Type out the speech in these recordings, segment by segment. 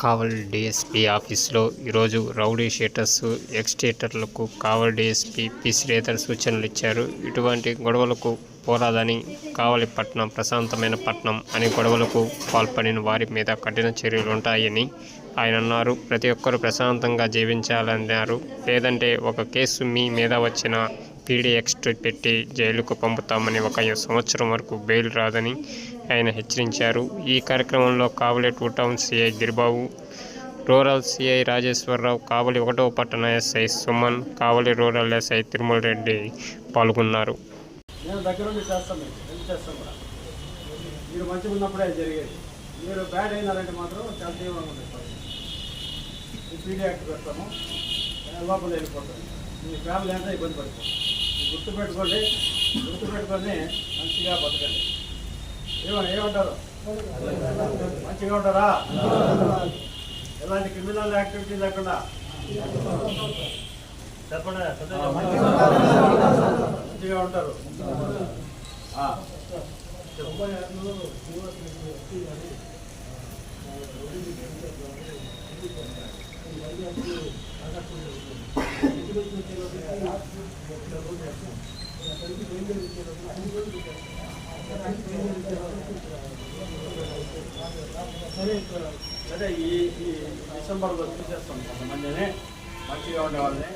కావల్ DSP ఆఫీసులో ఈరోజు rowdy sheeters ఎక్స్టేటర్లకు కావల్ డీఎస్పీ పి. శ్రీధర్ సూచనలు ఇచ్చారు. ఇటువంటి గొడవలకు పోరాదని కావలి పట్టణం ప్రశాంతమైన పట్టణం అని గొడవలకు పాల్పడిన వారి మీద కఠిన చర్యలు ఉంటాయని ఆయన అన్నారు. ప్రతి ఒక్కరూ ప్రశాంతంగా జీవించాలన్నారు. లేదంటే ఒక కేసు మీ మీద వచ్చిన పీడీఎక్స్ పెట్టి జైలుకు పంపుతామని ఒక సంవత్సరం వరకు బెయిల్ రాదని ఆయన హెచ్చరించారు. ఈ కార్యక్రమంలో Kavali two town CI Giribabu rural CI Rajeswararao Kavali ఒకటో పట్టణ SI Suman Kavali rural SI Tirumala Reddy పాల్గొన్నారు. మీరు మంచిగా ఉన్నప్పుడే జరిగేది. మీరు బ్యాడ్ అయినారంటే మాత్రం చాలా తీవ్రంగా ఉంటుంది పీడీ యాక్ట్ పెడతాము లోపల వెళ్ళిపోతాం మీ ఫ్యామిలీ అంతా ఇబ్బంది పడిపోతుంది గుర్తుపెట్టుకోండి గుర్తుపెట్టుకొని మంచిగా బతకండి. ఏమ ఏమంటారు? మంచిగా ఉంటారా? ఎలాంటి క్రిమినల్ యాక్టివిటీ లేకుండా? చెప్పండి మంచిగా ఉంటారు. ఆ. అదే ఈ ఈ డిసెంబర్లో తీసేస్తాం కొంతమందిని మంచిగా ఉండేవాళ్ళని.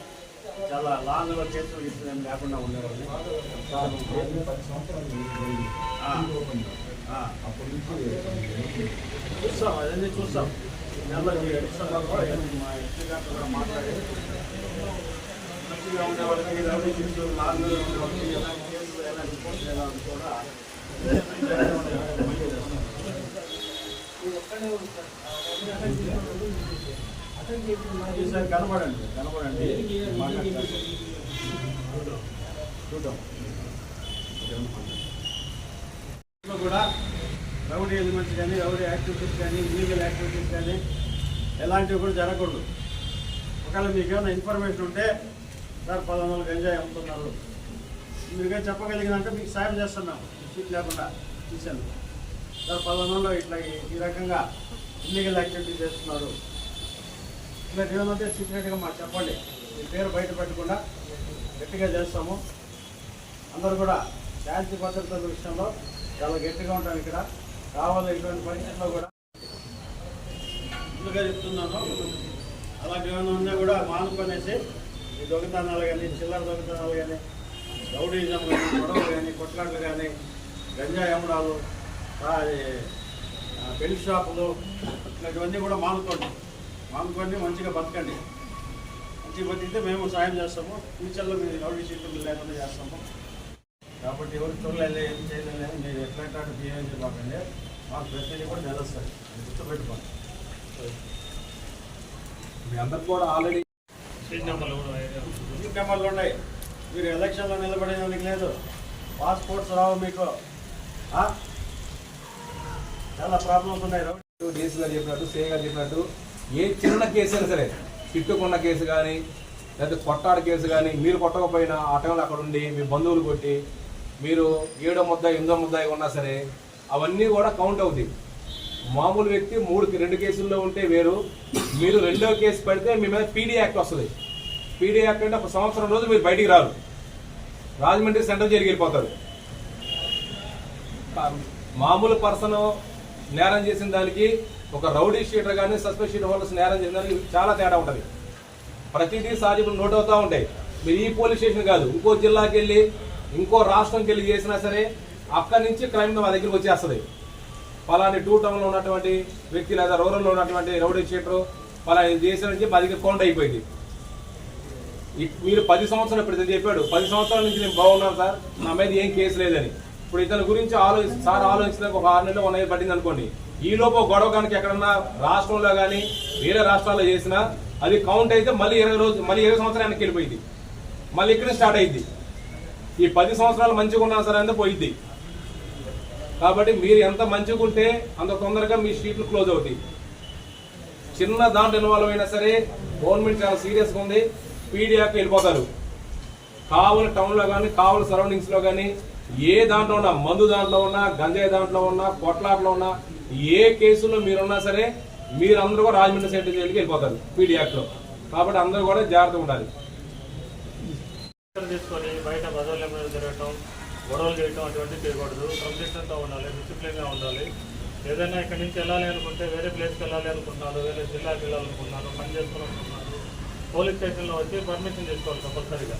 చాలా లాంగ్లో చేతులు ఇస్తున్నాం లేకుండా ఉండేవాళ్ళని. చూస్తాం అదన్నీ చూస్తాం. నెలలో డిసెంబర్లో మా ఇంటి గారితో కూడా మాట్లాడేది మంచిగా ఉండేవాళ్ళకి ఉండేవాళ్ళకి కేసులు కూడా కనబడండి కనబడండి చూద్దాం కూడా రౌడీ ఎలిమెంట్స్ కానీ రౌడీ యాక్టివిటీస్ కానీ ఇల్లీగల్ యాక్టివిటీస్ కానీ ఎలాంటివి కూడా జరగకూడదు. ఒకవేళ మీకు ఏమైనా ఇన్ఫర్మేషన్ ఉంటే సార్ పదకొండు గంజాయి అమ్ముతున్నారు. మీరు కానీ చెప్పగలిగినంటే మీకు సాయం చేస్తున్నాం. సీట్ లేకుండా తీసాను సార్ పదకొండులో ఇట్లా ఈ- రకంగా ఇల్లీగల్ యాక్టివిటీ చేస్తున్నారు. ఇట్లా ఏమంటే సీక్రెట్గా మాకు చెప్పండి. మీ పేరు బయట పెట్టకుండా గట్టిగా చేస్తాము. అందరూ కూడా శాంతి భద్రతల విషయంలో చాలా గట్టిగా ఉంటాం ఇక్కడ. కావాలి ఇటువంటి పరిస్థితుల్లో కూడా ముందుగా చెప్తున్నాను. అలాగే ఏమైనా ఉన్నా కూడా మానుకొనేసి ఈ దొంగతనాలు కానీ చిల్లర దొంగతనాలు కానీ రౌడీజం కానీ గొడవలు కానీ కొట్లాట్లు కానీ గంజా అమ్మడాలు పెళ్ళి షాపులు ఇట్లాంటివన్నీ కూడా మానుకోండి. మానుకోండి మంచిగా బతకండి. మంచిగా బతికితే మేము సాయం చేస్తాము. ఫ్యూచర్లో మీరు రౌడీ షీట్లు లేకుండా చేస్తాము. కాబట్టి ఎవరు చూడలేదు ఏం చేయలేదు మీరు ఎట్లా బిహేవ్ చేయకండి. మాకు ప్రతిదీ కూడా నిలుస్తుంది గుర్తుపెట్టుకోండి. మీ అందరికి కూడా ఆల్రెడీ నెంబర్లు ఉన్నాయి. మీరు ఎలక్షన్లో నిలబడేదానికి లేదు. పాస్పోర్ట్స్ రావు మీకు. చాలా ప్రాబ్లమ్స్ ఉన్నాయి రౌడీ. డీసీ గారు చెప్పినట్టు సే గారు చెప్పినట్టు ఏ చిన్న కేసు అయినా సరే తిట్టుకున్న కేసు కానీ లేదా కొట్టాడు కేసు కానీ మీరు కొట్టకపోయినా ఆ టైంలో అక్కడ ఉండి మీ బంధువులు కొట్టి మీరు ఏడో ముద్ద ఎనిమిదో ముద్ద అయి ఉన్నా సరే అవన్నీ కూడా కౌంట్ అవుతాయి. మామూలు వ్యక్తి మూడు రెండు కేసుల్లో ఉంటే వేరు. మీరు రెండో కేసు పెడితే మీ మీద పీడీ యాక్ట్ వస్తుంది. పీడీ యాక్ట్ అంటే ఒక సంవత్సరం రోజు మీరు బయటికి రారు. రాజమండ్రి సెంట్రల్ జైలుకి వెళ్ళిపోతారు. మామూలు పర్సన్ నేరం చేసిన దానికి ఒక రౌడీ షీటర్ కానీ సస్పెండ్ షీటర్ హోల్డర్స్ నేరం చేసిన దానికి చాలా తేడా ఉంటుంది. ప్రతిదీ సాధ్యం నోట్ అవుతూ ఉంటాయి. మీరు ఈ పోలీస్ స్టేషన్ కాదు ఇంకో జిల్లాకి వెళ్ళి ఇంకో రాష్ట్రంకి వెళ్ళి చేసినా సరే అక్కడి నుంచి క్రైమ్ మా దగ్గరికి వచ్చేస్తుంది. పలాని టూ టౌన్లో ఉన్నటువంటి వ్యక్తి లేదా రూరల్లో ఉన్నటువంటి రౌడీ షీటర్ పలాని చేసిన నుంచి మా దగ్గర కౌంట్ అయిపోయింది. మీరు పది సంవత్సరాలు ఇప్పుడు చెప్పాడు పది సంవత్సరాల నుంచి నేను బాగున్నాను సార్ నా మీద ఏం కేసు లేదని. ఇప్పుడు ఇతని గురించి ఆలోచి సార్ ఆలోచించడానికి ఒక ఆరు నెలలు ఉన్నాయి పట్టింది అనుకోండి. ఈ లోపు గొడవ కనుక ఎక్కడన్నా రాష్ట్రంలో కానీ వేరే రాష్ట్రాల్లో చేసినా అది కౌంట్ అయితే మళ్ళీ ఇరవై రోజు మళ్ళీ ఇరవై సంవత్సరాలు వెనక్కి వెళ్ళిపోయింది. మళ్ళీ ఇక్కడ స్టార్ట్ అయింది. ఈ పది సంవత్సరాలు మంచిగా ఉన్నాను సార్ అంతా పోయిద్ది. కాబట్టి మీరు ఎంత మంచిగా ఉంటే అంత తొందరగా మీ స్ట్రీట్లు క్లోజ్ అవుతాయి. చిన్న దాంట్లో ఇన్వాల్వ్ అయినా సరే గవర్నమెంట్ చాలా సీరియస్గా ఉంది. పీడియాకి వెళ్ళిపోతారు. కావల టౌన్లో కానీ కావల సరౌండింగ్స్లో కానీ ఏ దాంట్లో ఉన్నా మందు దాంట్లో ఉన్నా గంజాయి దాంట్లో ఉన్నా కొట్లాట్లో ఉన్నా ఏ కేసులో మీరున్నా సరే మీరందరూ కూడా రాజమండ్రి సెంటర్ జైలుకి వెళ్ళిపోతారు పీడీ యాక్ట్లో కాబట్టి అందరూ కూడా జాగ్రత్తగా ఉండాలి. తీసుకొని బయట బజార్ల మీద తిరగటం గొడవలు చేయటం అటువంటివి చేయకూడదు. క్రమశిక్షణతో ఉండాలి డిసిప్లిన్గా ఉండాలి. ఏదైనా ఇక్కడి నుంచి వెళ్ళాలి అనుకుంటే వేరే ప్లేస్కి వెళ్ళాలి అనుకుంటున్నారు వేరే జిల్లాకి వెళ్ళాలనుకుంటున్నారు పని చేసుకోవాలనుకుంటున్నారు పోలీస్ స్టేషన్లో వచ్చి పర్మిషన్ తీసుకోవాలి కంపల్సరీగా.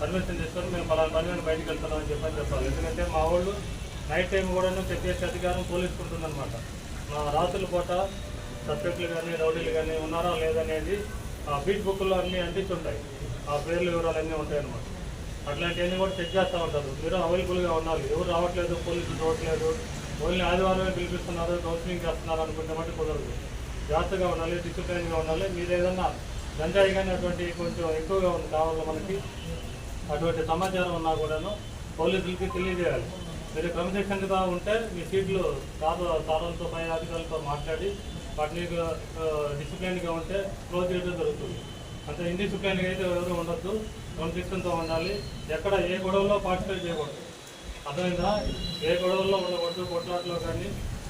పర్మిషన్ తీసుకొని మేము పలానా పని మీద బయటకు వెళ్తున్నాం అని చెప్పని చెప్పాలి. ఎందుకంటే మా వాళ్ళు నైట్ టైం కూడా చెక్ చేసే అధికారం పోలీసుకు ఉంటుందన్నమాట. మా రాత్రుల పూట సబ్జెక్టులు కానీ రౌడీలు కానీ ఉన్నారా లేదనేది ఆ బీట్ బుక్లో అన్నీ అంటించుంటాయి. ఆ పేర్లు వివరాలు అన్నీ ఉంటాయన్నమాట. అట్లాంటివన్నీ కూడా చెక్ చేస్తూ ఉంటారు. మీరు అవైలబుల్గా ఉండాలి. ఎవరు రావట్లేదు పోలీసులు రావట్లేదు ఓన్లీ ఆదివారమే పిలిపిస్తున్నారు కౌన్సిలింగ్ చేస్తున్నారు అనుకుంటే మట్టి కుదరదు. జాగ్రత్తగా ఉండాలి డిసిప్లైన్గా ఉండాలి. మీరు ఏదన్నా గంజాయి కానీ అటువంటి కొంచెం ఎక్కువగా ఉంది కావాలి మనకి అటువంటి సమాచారం ఉన్నా కూడాను పోలీసులకి తెలియజేయాలి. మీరు క్రమశిక్షణగా ఉంటే మీ సీట్లు కాదు సార్లతో పై అధికారులతో మాట్లాడి వాటిని డిసిప్లైన్గా ఉంటే క్లోజ్ చేయడం జరుగుతుంది. అంత ఇండిసిప్లైన్గా అయితే ఎవరు ఉండొద్దు. క్రమశిక్షణతో ఉండాలి. ఎక్కడ ఏ గొడవలో పార్టిసిపేట్ చేయకూడదు. అర్థమైందా? ఏ గొడవల్లో ఉండకూడదు. కొట్లాట్లో కానీ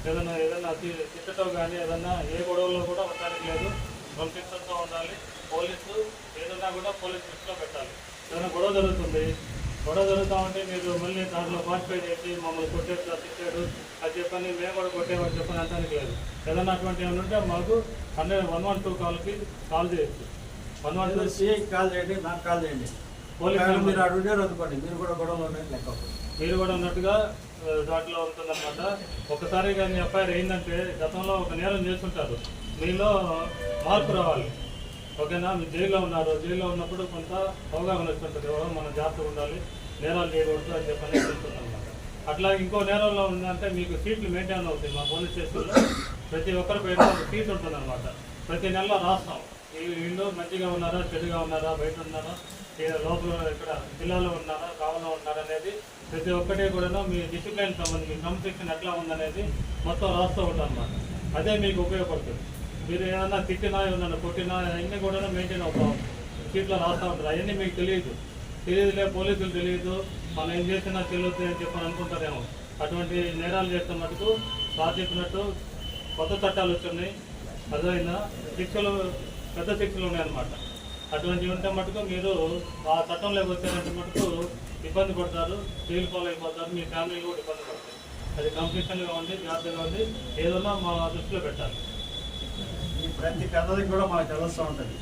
ఏదైనా ఏదైనా తిట్టడం కానీ ఏదైనా ఏ గొడవల్లో కూడా ఉండడానికి లేదు. క్రమశిక్షణతో ఉండాలి. పోలీసు ఏదైనా కూడా పోలీస్ దృష్టిలో పెట్టాలి. ఏదైనా గొడవ జరుగుతుంది గొడవ జరుగుతూ ఉంటే మీరు మళ్ళీ దాంట్లో పార్టిసిపేట్ చేసి మమ్మల్ని కొట్టేట్టు తిట్టాడు అది చెప్పని మేము కూడా కొట్టేమని చెప్పని అంటానికి లేదు. ఏదైనా అటువంటి ఏమైనా ఉంటే మాకు హండ్రెడ్ వన్ వన్ టూ కాల్కి కాల్ చేయొచ్చు. వన్ వన్ టూ సిఐకి కాల్ చేయండి నాకు కాల్ చేయండి. పోలీస్. మీరు అటు ఉండే అనుకోండి మీరు కూడా గొడవలో ఉన్నట్టు లెక్క. మీరు కూడా ఉన్నట్టుగా దాంట్లో ఉంటుందన్నమాట. ఒకసారి కానీ ఎఫ్ఐఆర్ అయిందంటే గతంలో ఒక నేరం చేస్తుంటారు. మీలో మార్పు రావాలి. ఓకేనా? మీరు జైల్లో ఉన్నారు. జైల్లో ఉన్నప్పుడు కొంత అవగాహన వస్తుంటుంది ఎవరో మనం జాగ్రత్తగా ఉండాలి. నేరాలు చేయకూడదు అని చెప్పని తెలుస్తుందన్నమాట అట్లా ఇంకో నేరంలో ఉందంటే మీకు సీట్లు మెయింటైన్ అవుతాయి మా పోలీస్ స్టేషన్లో. ప్రతి ఒక్కరి పేరు ఒక సీట్ ఉంటుందన్నమాట. ప్రతి నెలలో రాస్తాం. వీళ్ళు మంచిగా ఉన్నారా? చెడుగా ఉన్నారా? బయట ఉన్నారా? లోపల ఇక్కడ జిల్లాలో ఉన్నారా? కావాలో ఉన్నారా అనేది ప్రతి ఒక్కటి కూడా మీ డిసిప్లైన్ సంబంధించి మీ క్రమశిక్షణ ఎట్లా ఉందనేది మొత్తం రాస్తూ ఉంటాం అన్నమాట అదే మీకు ఉపయోగపడుతుంది. మీరు ఏదైనా తిట్టినా ఏమన్నా కొట్టినా అవన్నీ కూడా మెయింటైన్ అవుతాం సీట్లో రాస్తూ ఉంటారు. అవన్నీ మీకు తెలియదు. తెలియదులే పోలీసులు తెలియదు. మనం ఏం చేసినా తెలియదు అని చెప్పని అనుకుంటారేమో. అటువంటి నేరాలు చేస్తే మటుకు సార్ చెప్పినట్టు కొత్త చట్టాలు వచ్చినాయి. అర్థమైందా? శిక్షలు పెద్ద శిక్షలు ఉన్నాయన్నమాట. అటువంటివి ఉంటే మటుకు మీరు ఆ చట్టం వచ్చారంటే మటుకు ఇబ్బంది పడతారు. జైలు పాలు మీ ఫ్యామిలీ కూడా ఇబ్బంది పడతారు. అది కంప్లీషన్గా ఉంది జాగ్రత్తగా ఉంది. ఏదన్నా మా దృష్టిలో పెట్టాలి. ప్రతి పెద్దది కూడా మాకు తెలుస్తూ ఉంటుంది.